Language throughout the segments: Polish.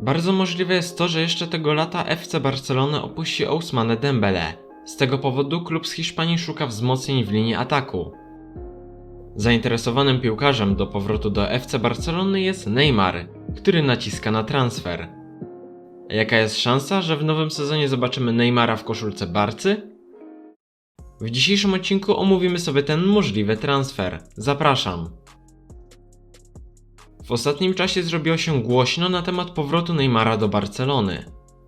Bardzo możliwe jest to, że jeszcze tego lata FC Barcelony opuści Ousmane Dembele. Z tego powodu klub z Hiszpanii szuka wzmocnień w linii ataku. Zainteresowanym piłkarzem do powrotu do FC Barcelony jest Neymar, który naciska na transfer. Jaka jest szansa, że w nowym sezonie zobaczymy Neymara w koszulce Barcy? W dzisiejszym odcinku omówimy sobie ten możliwy transfer. Zapraszam. W ostatnim czasie zrobiło się głośno na temat powrotu Neymara do Barcelony.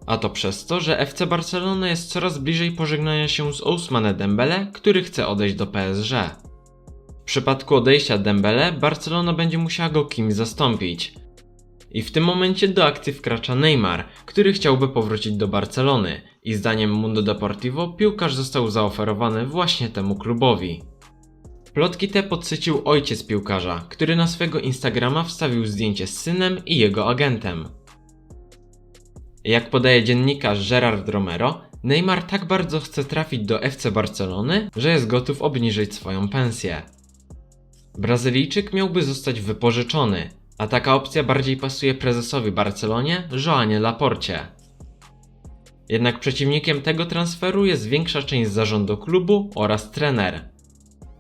A to przez to, że FC Barcelona jest coraz bliżej pożegnania się z Ousmane Dembele, który chce odejść do PSG. W przypadku odejścia Dembele, Barcelona będzie musiała go kimś zastąpić. I w tym momencie do akcji wkracza Neymar, który chciałby powrócić do Barcelony i zdaniem Mundo Deportivo piłkarz został zaoferowany właśnie temu klubowi. Plotki te podsycił ojciec piłkarza, który na swego Instagrama wstawił zdjęcie z synem i jego agentem. Jak podaje dziennikarz Gerard Romero, Neymar tak bardzo chce trafić do FC Barcelony, że jest gotów obniżyć swoją pensję. Brazylijczyk miałby zostać wypożyczony, a taka opcja bardziej pasuje prezesowi Barcelonie, Joanie Laporcie. Jednak przeciwnikiem tego transferu jest większa część zarządu klubu oraz trener.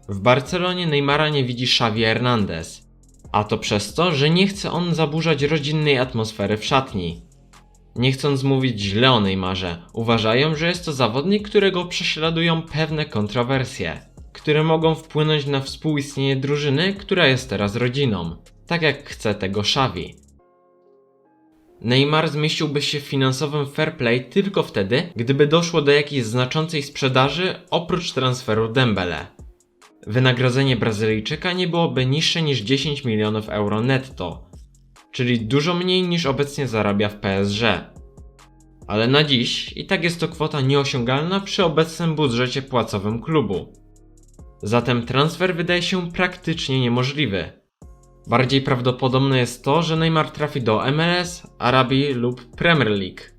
W Barcelonie Neymara nie widzi Xavi Hernandez, a to przez to, że nie chce on zaburzać rodzinnej atmosfery w szatni. Nie chcąc mówić źle o Neymarze, uważają, że jest to zawodnik, którego prześladują pewne kontrowersje, które mogą wpłynąć na współistnienie drużyny, która jest teraz rodziną, tak jak chce tego Xavi. Neymar zmieściłby się w finansowym fair play tylko wtedy, gdyby doszło do jakiejś znaczącej sprzedaży oprócz transferu Dembele. Wynagrodzenie Brazylijczyka nie byłoby niższe niż 10 milionów euro netto, czyli dużo mniej niż obecnie zarabia w PSG. Ale na dziś i tak jest to kwota nieosiągalna przy obecnym budżecie płacowym klubu. Zatem transfer wydaje się praktycznie niemożliwy. Bardziej prawdopodobne jest to, że Neymar trafi do MLS, Arabii lub Premier League.